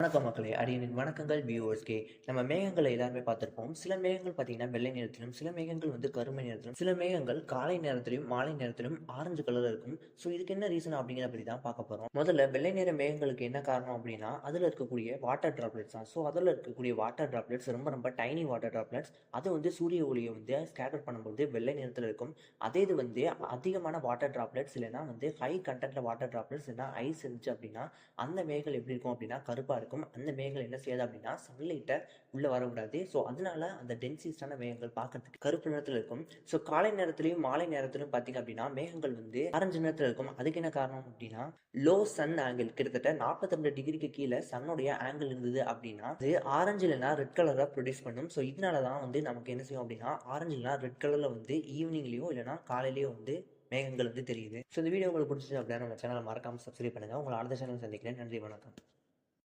வணக்கம் மக்களே அடியனின் வணக்கங்கள் வியூவர்ஸ்கே நம்ம மேகங்களை எல்லாருமே பார்த்துருப்போம். சில மேகங்கள் பார்த்தீங்கன்னா வெள்ளை நிறத்திலும் சில மேகங்கள் வந்து கருமை நிறத்திலும் சில மேகங்கள் காலை நேரத்திலும் மாலை நேரத்திலும் ஆரஞ்சு கலர்ல இருக்கும். ஸோ இதுக்கு என்ன ரீசன் அப்படிங்கிற பற்றி தான் பார்க்க போறோம். முதல்ல வெள்ளை நிற மேகங்களுக்கு என்ன காரணம் அப்படின்னா அதில் இருக்கக்கூடிய வாட்டர் டிராப்லெட்ஸ் தான். ஸோ அதில் இருக்கக்கூடிய வாட்டர் டிராப்லெட்ஸ் ரொம்ப ரொம்ப டைனி வாட்டர் டிராப்லெட்ஸ் அது வந்து சூரிய ஒளியை வந்து ஸ்கேட்டர் பண்ணும்போது வெள்ளை நிறத்தில் இருக்கும். அதே இது வந்து அதிகமான வாட்டர் டிராப்லெட்ஸ் இல்லைன்னா வந்து ஹை கண்டென்ட்ல வாட்டர் டிராப்லெட்ஸ் இல்லைன்னா ஐஸ் இருந்துச்சு அப்படின்னா அந்த மேகங்கள் எப்படி இருக்கும் அப்படின்னா கருப்பா இருக்கும். அந்த மேகங்கள் என்ன செய்யாது அப்படின்னா சன்லைட்டை உள்ளே வரக்கூடாது. ஸோ அதனால அந்த டென்சிஸ்டான மேகங்கள் பார்க்கறதுக்கு கருப்பு நிறத்தில் இருக்கும். ஸோ காலை நேரத்திலையும் மாலை நேரத்திலும் பார்த்தீங்க அப்படின்னா மேகங்கள் வந்து ஆரஞ்சு நிறத்தில் இருக்கும். அதுக்கு என்ன காரணம் அப்படின்னா லோ சன் ஆங்கிள் கிட்டத்தட்ட 42 டிகிரிக்கு கீழே சன்னுடைய ஆங்கிள் இருந்தது அப்படின்னா அது ஆரஞ்சு இல்லைன்னா ரெட் கலராக ப்ரொடியூஸ் பண்ணும். ஸோ இதனால தான் வந்து நமக்கு என்ன செய்யும் அப்படின்னா ஆரஞ்சு இல்லைனா ரெட் கலரில் வந்து ஈவினிங்லேயும் இல்லைனா காலையிலேயும் வந்து மேகங்கள் வந்து தெரியுது. ஸோ இந்த வீடியோ உங்களுக்கு பிடிச்சது அப்படின்னா நம்ம சேனலை மறக்காமல் சப்ஸ்கிரைப் பண்ணுங்கள் உங்களை அடுத்த சேனல் சந்திக்கிறேன். நன்றி வணக்கம்.